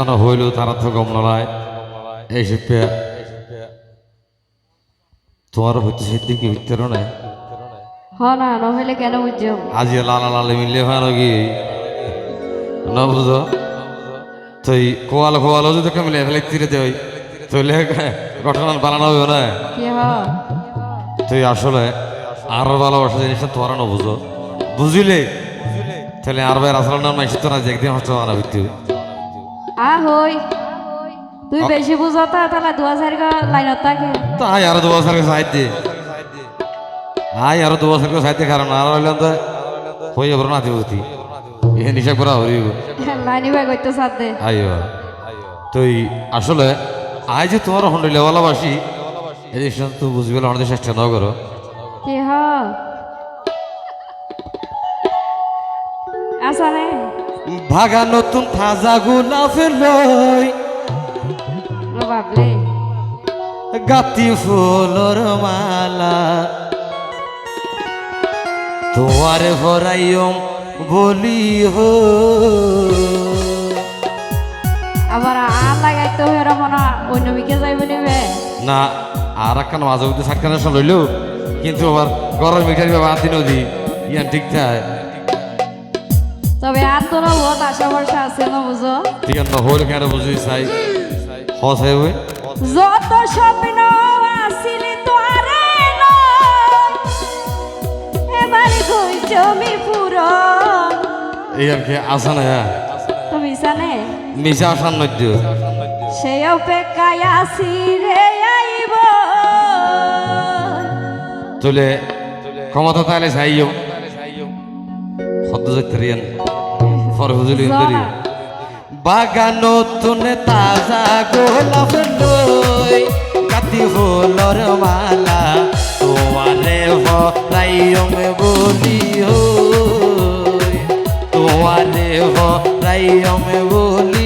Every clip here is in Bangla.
না হইল তারা তো গম নলায় এই শিল্পে তোমার হচ্ছে সেদিন কি হইতে না হ না নহলে কেন বুঝছ আজি লালা লালে মিললে হয় নাকি? না বুঝো? তুই কোয়াল কোয়াল যদি মিলে ফেলে তীরে দেয় তাহলে ঘটনা বানানো হবে না। তুই আসলে আর ভালোবাসা জিনিসটা তোরা না বুঝো। বুঝিলে তাহলে আর ভাই আসলে নাম নাই তো না একদিন হচ্ছে মানা হইতে আ হই তুই বেশি বুঝতা তাহলে দু হাজার লাইনত থাকে তো আয় আরও দু বছর সাহায্য আয় আরও দু বছর সাহায্য কারণ আর হইলে তো হয়ে যাব না দিবতি এ নিশা করা হইব লাইনি ভাই করতে সাথ আইও তুই আসলে আয় যে তোমার হন্ডলে ভালোবাসি এই জিনিসটা তো বুঝবি আমাদের চেষ্টা না করো কি হ আসা রে ভাগা নতুন তাজা গোলাপের লই গাতি ফুলর মালা। তোমার ভরাইম বলি হো। আবার আর লাগাইতে হয়ে রহন অন্য বিকে যাইব নিবে না আর একখান মাঝে মধ্যে সাতখানে সব লইল কিন্তু আবার গরম মিঠাই বাবা আদি নদী ইয়ান ঠিক থাকে তবে আর তোর বহুত আশা ভরসা আছে না বুঝো? ঠিক আছে কেন বুঝি চাই হস হইবে যত স্বপ্ন আসিলি তোরে এবার কই জমি পুরো এই আর কি আসা না হ্যাঁ? তুমি জানে মিশা আসান নদ্য সেই অপেক্ষায় আসি রে আইব। তুলে ক্ষমতা তাহলে চাইও সদ্য যেতে রিয়ান ফর হুজুলি হিন্দরি জনা। বাগান নতুন তাজা গোলাপ লই কাতি ফুলর মালা তোমারে ভরাইম বলি হই তোমারে ভরাইম বলি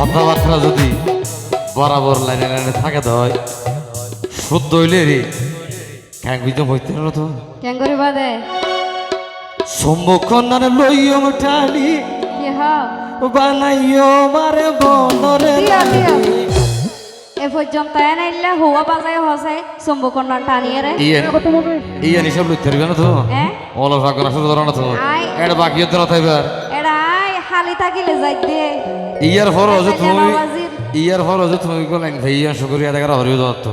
কথাবার্তা যদি বরাবর লাইনে লাইনে থাকে তো হয়। শুদ্ধ হইলে রে ক্যাং বিজম হইতে হলো তো। কেন করিবা দে সম্মুখন নারে লইয়ম হ? বানাইও মারে বনরে। এ পর্যন্ত এনাইলে হুয়া বাজাই হসাই সম্বুকন্যা টানিয়ে রে। ইয়ে ইয়ে নিসব লইতে পারবে না তো। হ্যাঁ? ওলা ফাঁকর আসলে ধরো না তো। এটা বাকি না থাকবার এরা হালি থাকিলে যাই দে ইয়ার ফর জামাবাজির। ইয়ার ফর যে তুমি গো ভাইয়া ভাই ইয়া শুকরিয়া দেখার হরিও দত্ত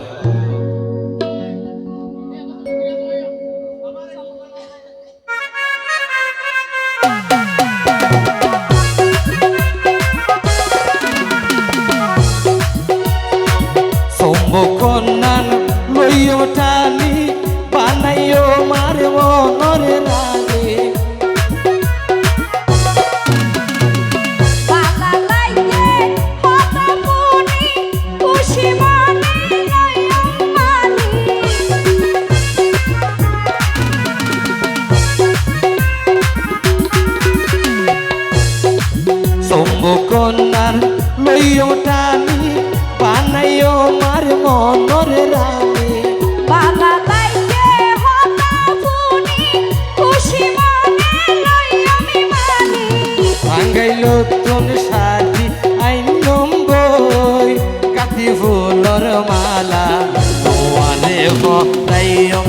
সম্বকন্যার লইও টানি বানাইও মার মনর রানী। মানি ভাঙ্গাইল তোন সাজি আইন নম্বই কাতি ফুলর মালা। তোমারে ভরাইয়ম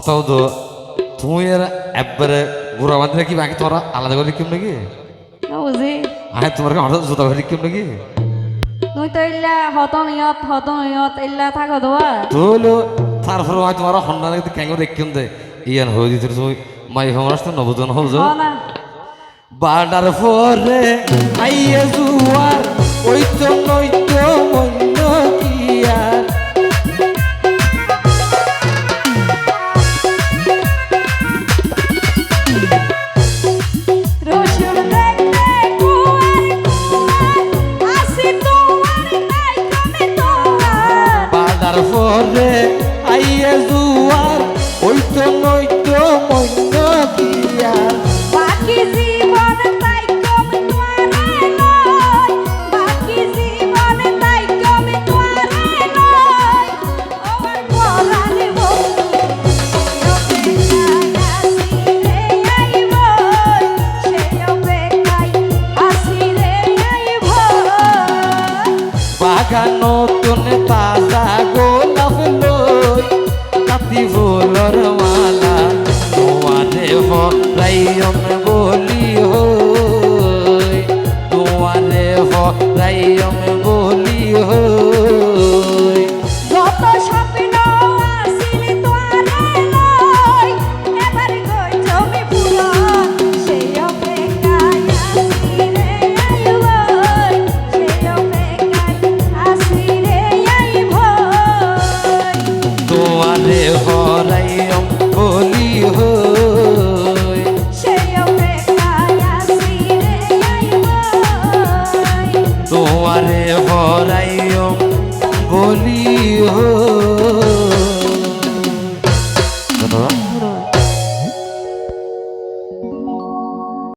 হতাও তো তুমি আর একবারে ঘুরা বাঁধলে কি বাকি তোরা আলাদা করে লিখিম নাকি? হ্যাঁ তোমার হঠাৎ জুতা করে লিখিম নাকি? তুই তো ইল্লা হতন ইয়ত হতন ইয়ত ইল্লা থাকো দোয়া তো হলো তারপরে হয় তোমার হন্ডা কেন দেখিম দে। ইয়ান হয়ে দিতে তুমি মাই হমরাস তো নবজন হল না। বাডার পরে আইয়ে জুয়ার ওই তো নই বাগান নতুন তাজা গোলাপ লই কাতি ফুলর মালা তোমারে হরাইম বলি হই তোমারে হরাইম তোমারে হরাইম বলি হই